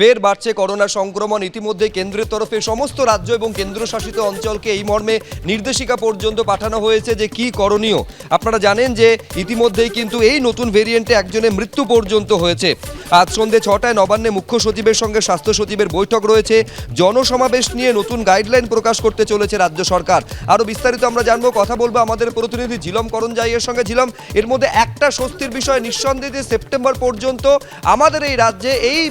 ফের বাড়ছে করোনা সংক্রমণ। ইতিমধ্যে কেন্দ্রের তরফে সমস্ত রাজ্য এবং কেন্দ্রশাসিত অঞ্চলকে এই মর্মে নির্দেশিকা পর্যন্ত পাঠানো হয়েছে যে কি করণীয়। আপনারা জানেন যে ইতিমধ্যেই কিন্তু এই নতুন ভেরিয়েন্টে একজনের মৃত্যু পর্যন্ত হয়েছে। আজ সন্ধে ছটায় নবান্নে মুখ্য সচিবের সঙ্গে স্বাস্থ্য সচিবের বৈঠক রয়েছে। জনসমাবেশ নিয়ে নতুন গাইডলাইন প্রকাশ করতে চলেছে রাজ্য সরকার। আরও বিস্তারিত আমরা জানব, কথা বলব আমাদের প্রতিনিধি ঝিলম করঞ্জাইয়ের সঙ্গে। ঝিলম, এর মধ্যে একটা স্বস্তির বিষয়, নিঃসন্দেহে সেপ্টেম্বর পর্যন্ত আমাদের এই রাজ্যে এই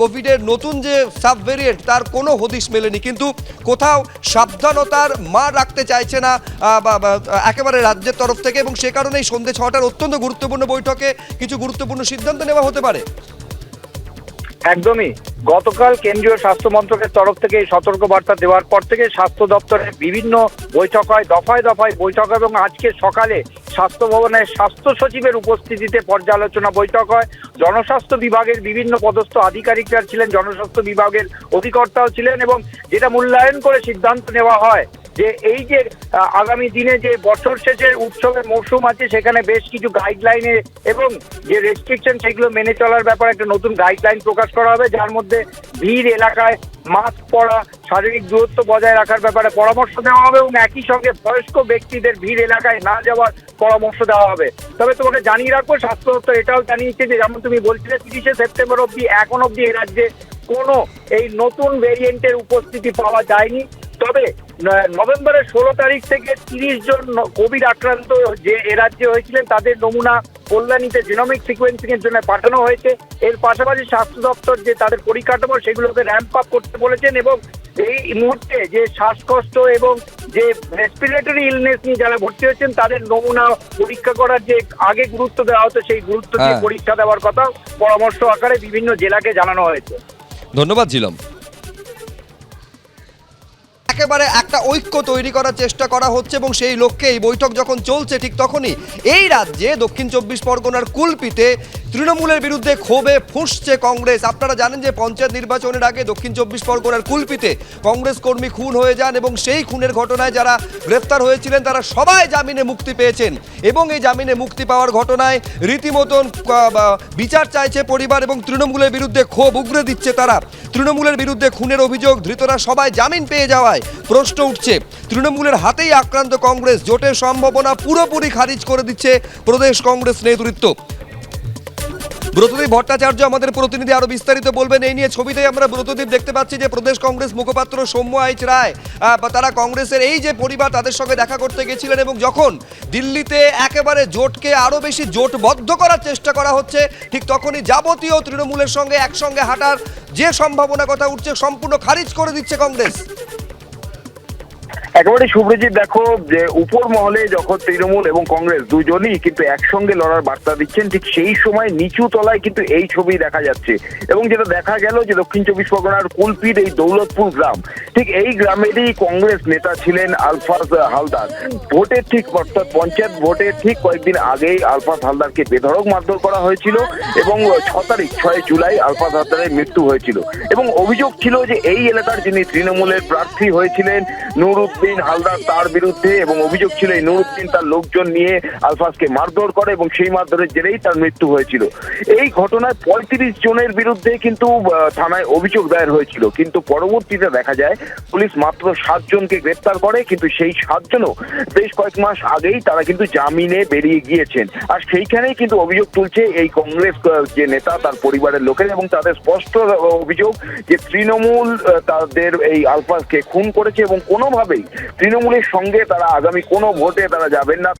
কোভিডের নতুন যে সাব ভেরিয়েন্ট তার কোনো হদিশ মেলেনি। কিন্তু কোথাও সাবধানতার মা রাখতে চাইছে না একেবারে রাজ্যের তরফ থেকে, এবং সে কারণেই সন্ধে ছটার অত্যন্ত গুরুত্বপূর্ণ বৈঠকে কিছু গুরুত্বপূর্ণ সিদ্ধান্ত নেওয়া হতে পারে। একদমই। গতকাল কেন্দ্রীয় স্বাস্থ্য মন্ত্রকের তরফ থেকে এই সতর্ক বার্তা দেওয়ার পর থেকে স্বাস্থ্য দপ্তরের বিভিন্ন বৈঠক হয়, দফায় দফায় বৈঠক এবং আজকে সকালে স্বাস্থ্য ভবনের স্বাস্থ্য সচিবের উপস্থিতিতে পর্যালোচনা বৈঠক হয়। জনস্বাস্থ্য বিভাগের বিভিন্ন পদস্থ আধিকারিকরা ছিলেন, জনস্বাস্থ্য বিভাগের অধিকর্তাও ছিলেন এবং যেটা মূল্যায়ন করে সিদ্ধান্ত নেওয়া হয় যে এই যে আগামী দিনে যে বছর শেষের উৎসবের মৌসুম আছে, সেখানে বেশ কিছু গাইডলাইনে এবং যে রেস্ট্রিকশন সেগুলো মেনে চলার ব্যাপারে একটা নতুন গাইডলাইন প্রকাশ করা হবে, যার মধ্যে ভিড় এলাকায় মাস্ক পরা, শারীরিক দূরত্ব বজায় রাখার ব্যাপারে পরামর্শ দেওয়া হবে এবং একই সঙ্গে বয়স্ক ব্যক্তিদের ভিড় এলাকায় না যাওয়ার পরামর্শ দেওয়া হবে। তবে তোমাকে জানিয়ে রাখব স্বাস্থ্য দপ্তর এটাও জানিয়েছে যে, যেমন তুমি বলছিলে, তিরিশে সেপ্টেম্বর অব্দি এখন অব্দি এ রাজ্যে কোনো এই নতুন ভেরিয়েন্টের উপস্থিতি পাওয়া যায়নি। তবে নভেম্বরের ষোলো তারিখ থেকে তিরিশ জন কোভিড আক্রান্ত যে এ রাজ্যে হয়েছিলেন তাদের নমুনা কল্যাণীতে জিনোমিক সিকোয়েন্সিং এর জন্য পাঠানো হয়েছে। এর পাশাপাশি স্বাস্থ্য দপ্তর যে তাদের পরিকাঠামো সেগুলোকে র্যাম্প আপ করতে বলেছেন এবং এই মুহূর্তে যে শ্বাসকষ্ট এবং যে রেসপিরেটরি ইলনেস নিয়ে যারা ভর্তি হয়েছেন তাদের নমুনা পরীক্ষা করার যে আগে গুরুত্ব দেওয়া হতো সেই গুরুত্ব দিয়ে হ্যাঁ। পরীক্ষা দেওয়ার কথা পরামর্শ আকারে বিভিন্ন জেলাকে জানানো হয়েছে। ধন্যবাদ ঝিলম। একেবারে একটা ঐক্য তৈরি করার চেষ্টা করা হচ্ছে এবং সেই লক্ষ্যে এই বৈঠক যখন চলছে ঠিক তখনই এই রাজ্যে দক্ষিণ চব্বিশ পরগনার কুলপিতে তৃণমূলের বিরুদ্ধে ক্ষোভে ফুঁসছে কংগ্রেস। আপনারা জানেন যে পঞ্চায়েত নির্বাচনের আগে দক্ষিণ চব্বিশ পরগনার কুলপিতে কংগ্রেস কর্মী খুন হয়ে যান এবং সেই খুনের ঘটনায় যারা গ্রেফতার হয়েছিলেন, তারা সবাই জামিনে মুক্তি পেয়েছেন এবং এই জামিনে মুক্তি পাওয়ার ঘটনায় রীতিমতন বিচার চাইছে পরিবার এবং তৃণমূলের বিরুদ্ধে ক্ষোভ উগরে দিচ্ছে তারা। তৃণমূলের বিরুদ্ধে খুনের অভিযোগ ধৃতরা সবাই জামিন পেয়ে যাওয়ায় প্রশ্ন উঠছে। তৃণমূলের হাতেই আক্রান্ত কংগ্রেস জোটের সম্ভাবনা পুরোপুরি খারিজ করে দিচ্ছে প্রদেশ কংগ্রেস নেতৃত্ব। ব্রতদীপ ভট্টাচার্য আমাদের প্রতিনিধি আরও বিস্তারিত বলবেন। এই নিয়ে ছবিতেই আমরা ব্রতদীপ দেখতে পাচ্ছি যে প্রদেশ কংগ্রেস মুখপাত্র সৌম্য আইচ রায় তারা কংগ্রেসের এই যে পরিবার তাদের সঙ্গে দেখা করতে গেছিলেন এবং যখন দিল্লিতে একেবারে জোটকে আরও বেশি জোটবদ্ধ করার চেষ্টা করা হচ্ছে, ঠিক তখনই যাবতীয় তৃণমূলের সঙ্গে একসঙ্গে হাঁটার যে সম্ভাবনা কথা উঠছে সম্পূর্ণ খারিজ করে দিচ্ছে কংগ্রেস। একেবারে সুব্রজিৎ দেখো, যে উপর মহলে যখন তৃণমূল এবং কংগ্রেস দুজনই কিন্তু একসঙ্গে লড়ার বার্তা দিচ্ছেন, ঠিক সেই সময় নিচু তলায় কিন্তু এই ছবি দেখা যাচ্ছে। এবং যেটা দেখা গেল যে দক্ষিণ চব্বিশ পরগনার কুলপির এই দৌলতপুর গ্রাম, ঠিক এই গ্রামেরই কংগ্রেস নেতা ছিলেন আলফাজ হালদার। ভোটের ঠিক অর্থাৎ পঞ্চায়েত ভোটের ঠিক কয়েকদিন আগেই আলফাজ হালদারকে বেধড়ক মারধর করা হয়েছিল এবং ছ তারিখ, ছয় জুলাই আলফাজ হালদারের মৃত্যু হয়েছিল। এবং অভিযোগ ছিল যে এই এলাকার যিনি তৃণমূলের প্রার্থী হয়েছিলেন নুরুদ্দিন হালদার তার বিরুদ্ধে এবং অভিযোগ ছিল এই নুরুদ্দিন তার লোকজন নিয়ে আলফাজকে মারধর করে এবং সেই মারধরের জেরেই তার মৃত্যু হয়েছিল। এই ঘটনায় পঁয়ত্রিশ জনের বিরুদ্ধে কিন্তু থানায় অভিযোগ দায়ের হয়েছিল। কিন্তু পরবর্তীতে দেখা যায়, পুলিশ মাত্র সাতজনকে গ্রেপ্তার করে, কিন্তু সেই সাতজনও বেশ কয়েক মাস আগেই তারা কিন্তু জামিনে বেরিয়ে গিয়েছেন। আর সেইখানেই কিন্তু অভিযোগ তুলছে এই কংগ্রেস যে নেতা, তার পরিবারের লোকের এবং তাদের স্পষ্ট অভিযোগ যে তৃণমূল তাদের এই আলফাজকে খুন করেছে এবং কোনোভাবেই তৃণমূলের সঙ্গে তারা আগামী কোনো ভোটে তারা যাবেন না।